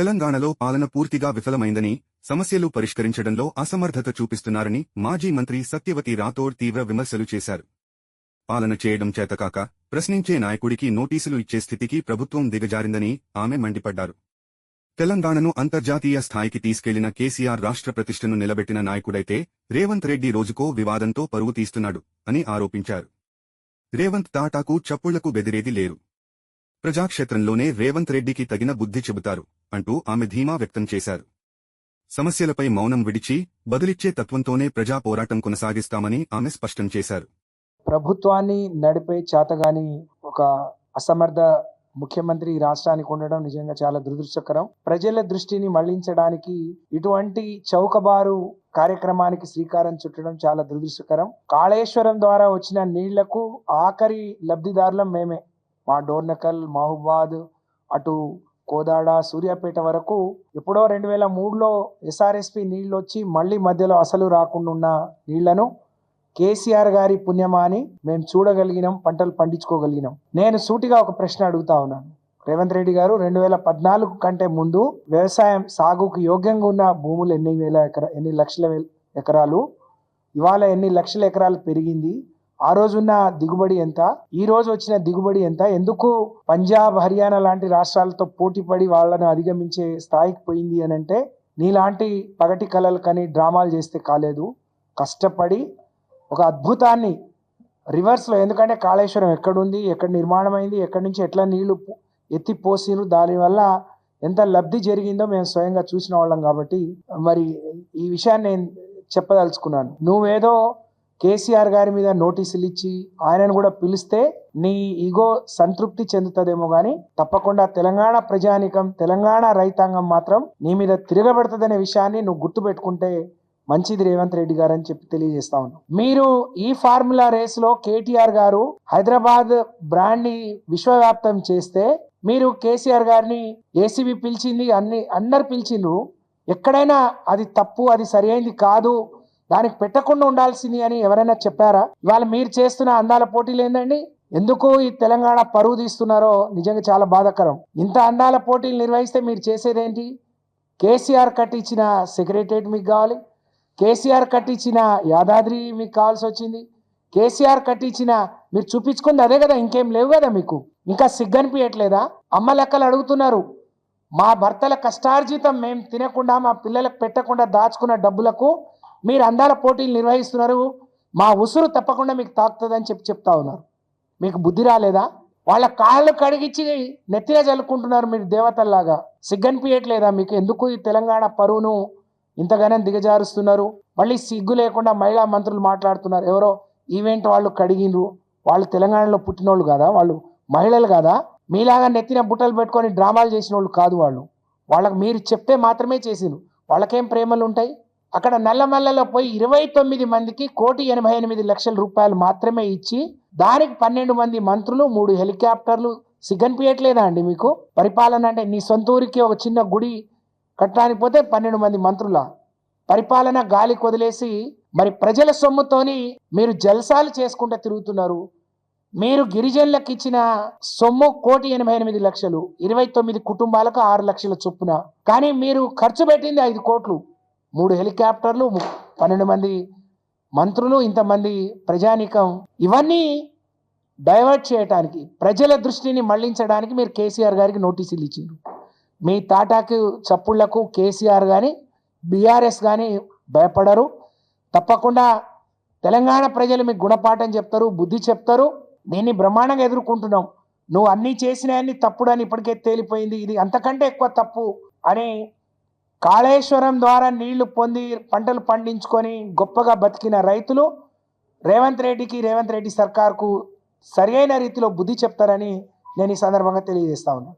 తెలంగాణలో పాలన పూర్తిగా విఫలమైందని సమస్యలు పరిష్కరించడంలో అసమర్థత చూపిస్తున్నారని మాజీ మంత్రి సత్యవతి రాథోడ్ తీవ్ర విమర్శలు చేశారు. పాలన చేయడం చేతకాక ప్రశ్నించే నాయకుడికి నోటీసులు ఇచ్చే స్థితికి ప్రభుత్వం దిగజారిందని ఆమె మండిపడ్డారు. తెలంగాణను అంతర్జాతీయ స్థాయికి తీసుకెళ్ళిన కేసీఆర్ రాష్ట్ర ప్రతిష్టను నిలబెట్టిన నాయకుడైతే రేవంత్ రెడ్డి రోజుకో వివాదంతో పరువు తీస్తున్నాడు అని ఆరోపించారు. రేవంత్ టాటాకు చప్పుళ్ళకు బెదిరేది లేరు. ప్రజాక్షేత్రంలోనే రేవంత్ రెడ్డికి తగిన బుద్ధి చెబుతారు. అంటూ ఆమె ధీమా వ్యక్తం చేశారు. సమస్యలపై మౌనం విడిచి బదులిచ్చే తత్వంతోనే ప్రజా పోరాటం కొనసాగిస్తామని ఆమె స్పష్టం చేశారు. ప్రభుత్వాన్ని నడిపే చేతగాని ఒక అసమర్థ ముఖ్యమంత్రి రాష్ట్రానికి ఉండడం నిజంగా చాలా దురదృష్టకరం. ప్రజల దృష్టిని మళ్ళించడానికి ఇటువంటి చౌకబారు కార్యక్రమానికి శ్రీకారం చుట్టడం చాలా దురదృష్టకరం. కాళేశ్వరం ద్వారా వచ్చిన నీళ్ళకు ఆఖరి లబ్ధిదారులం మేమే. మా డోర్నకల్ మహబూబాద్ అటు కోదాడ సూర్యాపేట వరకు ఎప్పుడో రెండు వేల మూడులో ఎస్ఆర్ఎస్పి నీళ్ళు వచ్చి మళ్ళీ మధ్యలో అసలు రాకుండా ఉన్న నీళ్ళను కేసీఆర్ గారి పుణ్యమా అని మేము చూడగలిగినాం పంటలు పండించుకోగలిగినాం. నేను సూటిగా ఒక ప్రశ్న అడుగుతా ఉన్నాను. రేవంత్ రెడ్డి గారు రెండు వేల పద్నాలుగు కంటే ముందు వ్యవసాయం సాగుకు యోగ్యంగా ఉన్న భూములు ఎన్ని వేల ఎకరా ఎన్ని లక్షల ఎకరాలు? ఇవాళ ఎన్ని లక్షల ఎకరాలు పెరిగింది? ఆ రోజున్న దిగుబడి ఎంత? ఈ రోజు వచ్చిన దిగుబడి ఎంత? ఎందుకు పంజాబ్ హర్యానా లాంటి రాష్ట్రాలతో పోటీపడి వాళ్ళను అధిగమించే స్థాయికి పోయింది అని అంటే నీలాంటి పగటి కళలు కానీ డ్రామాలు చేస్తే కాలేదు. కష్టపడి ఒక అద్భుతాన్ని రివర్స్లో ఎందుకంటే కాళేశ్వరం ఎక్కడుంది ఎక్కడ నిర్మాణం అయింది ఎక్కడి నుంచి ఎట్లా నీళ్ళు పో- ఎత్తి పోసిరు దానివల్ల ఎంత లబ్ధి జరిగిందో మేము స్వయంగా చూసిన వాళ్ళం కాబట్టి మరి ఈ విషయాన్ని నేను చెప్పదలుచుకున్నాను. నువ్వేదో కేసీఆర్ గారి మీద నోటీసులు ఇచ్చి ఆయనను కూడా పిలిస్తే నీ ఈగో సంతృప్తి చెందుతుందేమో కానీ తప్పకుండా తెలంగాణ ప్రజానికం తెలంగాణ రైతాంగం మాత్రం నీ మీద తిరగబడుతుందనే విషయాన్ని నువ్వు గుర్తుపెట్టుకుంటే మంచిది రేవంత్ రెడ్డి గారు అని చెప్పి తెలియజేస్తా ఉన్నాం. మీరు ఈ ఫార్ములా రేస్లో కేటీఆర్ గారు హైదరాబాద్ బ్రాండ్ని విశ్వవ్యాప్తం చేస్తే మీరు కేసీఆర్ గారిని ఏసీబీ పిలిచింది అన్ని అందరు పిలిచిండ్రు. ఎక్కడైనా అది తప్పు అది సరైనది కాదు దానికి పెట్టకుండా ఉండాల్సింది అని ఎవరైనా చెప్పారా? ఇవాళ మీరు చేస్తున్న అందాల పోటీలు ఏందండి? ఎందుకు ఈ తెలంగాణ పరువు తీస్తున్నారో నిజంగా చాలా బాధాకరం. ఇంత అందాల పోటీలు నిర్వహిస్తే మీరు చేసేదేంటి? కేసీఆర్ కట్టించిన సెక్రటరేట్ మీకు కావాలి. కేసీఆర్ కట్టించిన యాదాద్రి మీకు కావాల్సి వచ్చింది. కేసీఆర్ కట్టించిన మీరు చూపించుకుంది అదే కదా ఇంకేం లేవు కదా మీకు. ఇంకా సిగ్గనిపించట్లేదా అమ్మ లెక్కలు అడుగుతున్నారు. మా భర్తల కష్టార్జితం మేము తినకుండా మా పిల్లలకు పెట్టకుండా దాచుకున్న డబ్బులకు మీరు అందాల పోటీలు నిర్వహిస్తున్నారు. మా ఉసురు తప్పకుండా మీకు తాకుతుందని చెప్పి చెప్తా ఉన్నారు. మీకు బుద్ధి రాలేదా? వాళ్ళ కాళ్ళు కడిగిచ్చి నెత్తిన చల్లుకుంటున్నారు మీరు దేవతల్లాగా. సిగ్గనిపించట్లేదా మీకు? ఎందుకు ఈ తెలంగాణ పరువును ఇంతగానం దిగజారుస్తున్నారు? మళ్ళీ సిగ్గు లేకుండా మహిళా మంత్రులు మాట్లాడుతున్నారు. ఎవరో ఈవెంట్ వాళ్ళు కడిగినరు వాళ్ళు తెలంగాణలో పుట్టినోళ్ళు కాదా? వాళ్ళు మహిళలు కాదా? మీలాగా నెత్తిన బుట్టలు పెట్టుకొని డ్రామాలు చేసిన వాళ్ళు కాదు వాళ్ళు. వాళ్ళకి మీరు చెప్తే మాత్రమే చేసిరు వాళ్ళకేం ప్రేమలు ఉంటాయి అక్కడ నల్లమల్లలో పోయి ఇరవై తొమ్మిది మందికి కోటి ఎనభై ఎనిమిది లక్షల రూపాయలు మాత్రమే ఇచ్చి దానికి పన్నెండు మంది మంత్రులు మూడు హెలికాప్టర్లు. సిగ్గనిపించట్లేదా అండి మీకు? పరిపాలన అంటే నీ సొంత ఊరికి ఒక చిన్న గుడి కట్టడానికి పోతే పన్నెండు మంది మంత్రుల. పరిపాలన గాలి కొదిలేసి మరి ప్రజల సొమ్ముతోని మీరు జల్సాలు చేసుకుంటూ తిరుగుతున్నారు. మీరు గిరిజనులకు ఇచ్చిన సొమ్ము కోటి ఎనభై ఎనిమిది లక్షలు ఇరవై తొమ్మిది కుటుంబాలకు ఆరు లక్షల చొప్పున. కానీ మీరు ఖర్చు పెట్టింది ఐదు కోట్లు. మూడు హెలికాప్టర్లు పన్నెండు మంది మంత్రులు ఇంతమంది ప్రజానీకం. ఇవన్నీ డైవర్ట్ చేయడానికి ప్రజల దృష్టిని మళ్ళించడానికి మీరు కేసీఆర్ గారికి నోటీసులు ఇచ్చిండ్రు. మీ తాటాకు చప్పుళ్ళకు కేసీఆర్ కానీ బీఆర్ఎస్ కానీ భయపడరు. తప్పకుండా తెలంగాణ ప్రజలు మీకు గుణపాఠం చెప్తారు బుద్ధి చెప్తారు. దీన్ని బ్రహ్మాండంగా ఎదుర్కొంటున్నాం. నువ్వు అన్నీ చేసినవన్నీ తప్పుడు అని ఇప్పటికే తేలిపోయింది. ఇది అంతకంటే ఎక్కువ తప్పు అని కాళేశ్వరం ద్వారా నీళ్ళు పొంది పంటలు పండించుకొని గొప్పగా బతికిన రైతులు రేవంత్ రెడ్డికి రేవంత్ రెడ్డి సర్కార్కు సరియైన రీతిలో బుద్ధి చెప్తారని నేను ఈ సందర్భంగా తెలియజేస్తా ఉన్నాను